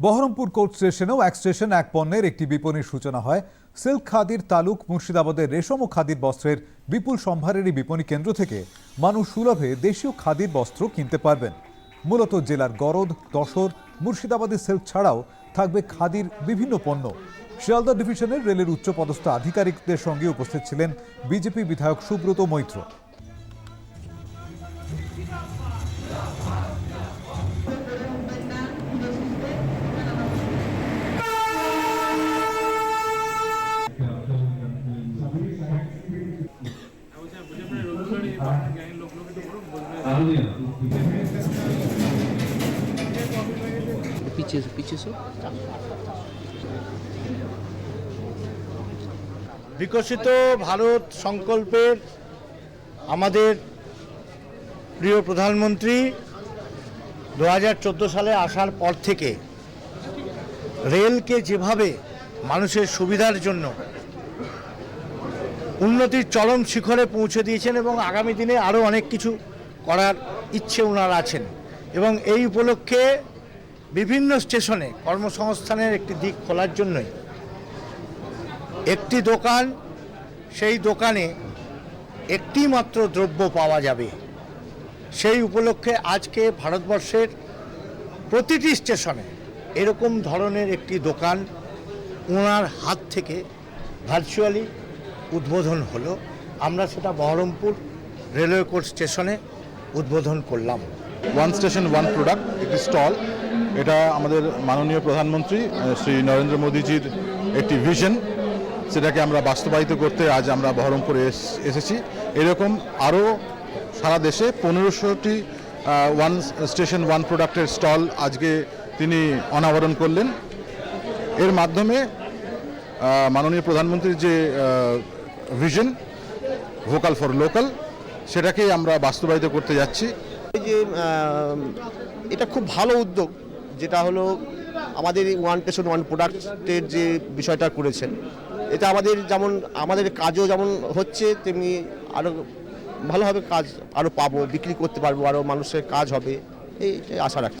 Baharampur court স্টেশনেও এক station এক পণ্যের একটি বিপণীর সূচনা হয়। সিল্ক খাদির তালুক মুর্শিদাবাদের রেশম ও খাদির বস্ত্রের বিপুল সম্ভারেরই বিপণী কেন্দ্র থেকে মানুষ সুলভে দেশীয় খাদির বস্ত্র কিনতে পারবেন। মূলত জেলার গরদ, দশর, মুর্শিদাবাদী সিল্ক ছাড়াও থাকবে খাদির বিভিন্ন পণ্য। শিয়ালদা ডিভিশনের রেলের উচ্চপদস্থ আধিকারিকদের সঙ্গে উপস্থিত ছিলেন বিজেপি বিধায়ক সুব্রত মৈত্র। पीछे से पीछे से বিকশিত ভারত সংকল্পের আমাদের প্রিয় প্রধানমন্ত্রী দু হাজার সালে আসার পর থেকে রেলকে যেভাবে মানুষের সুবিধার জন্য উন্নতির চরম শিখরে পৌঁছে দিয়েছেন এবং আগামী দিনে আরও অনেক কিছু করার ইচ্ছে ওনার আছেন। এবং এই উপলক্ষে বিভিন্ন স্টেশনে কর্মসংস্থানের একটি দিক খোলার জন্যই একটি দোকান, সেই দোকানে একটি মাত্র দ্রব্য পাওয়া যাবে। সেই উপলক্ষে আজকে ভারতবর্ষের প্রতিটি স্টেশনে এরকম ধরনের একটি দোকান ওনার হাত থেকে ভার্চুয়ালি উদ্বোধন হলো। আমরা সেটা বহরমপুর রেলওয়ে কোর্ট স্টেশনে উদ্বোধন করলাম। ওয়ান স্টেশন ওয়ান প্রোডাক্ট একটি স্টল এটা আমাদের মাননীয় প্রধানমন্ত্রী শ্রী নরেন্দ্র মোদীজির একটি ভিশন সেটাকে আমরা বাস্তবায়িত করতে আজ আমরা বহরমপুরে এস- এসেছি। এরকম আরও সারা দেশে পনেরোশোটি ওয়ান স্টেশন ওয়ান প্রোডাক্টের স্টল আজকে তিনি অনাবরণ করলেন। এর মাধ্যমে মাননীয় প্রধানমন্ত্রীর যে ভিশন ভোকাল ফর লোকাল সেটাকেই আমরা বাস্তবায়িত করতে যাচ্ছি। এই যে এটা খুব ভালো উদ্যোগ, যেটা হলো আমাদের ওয়ান স্টেশন ওয়ান প্রোডাক্টের যে বিষয়টা করেছেন। এটা আমাদের যেমন, আমাদের কাজও যেমন হচ্ছে, তেমনি আরও ভালোভাবে কাজ আরও পাবো, বিক্রি করতে পারব আরও মানুষের কাজ হবে, এই এই আশা রাখি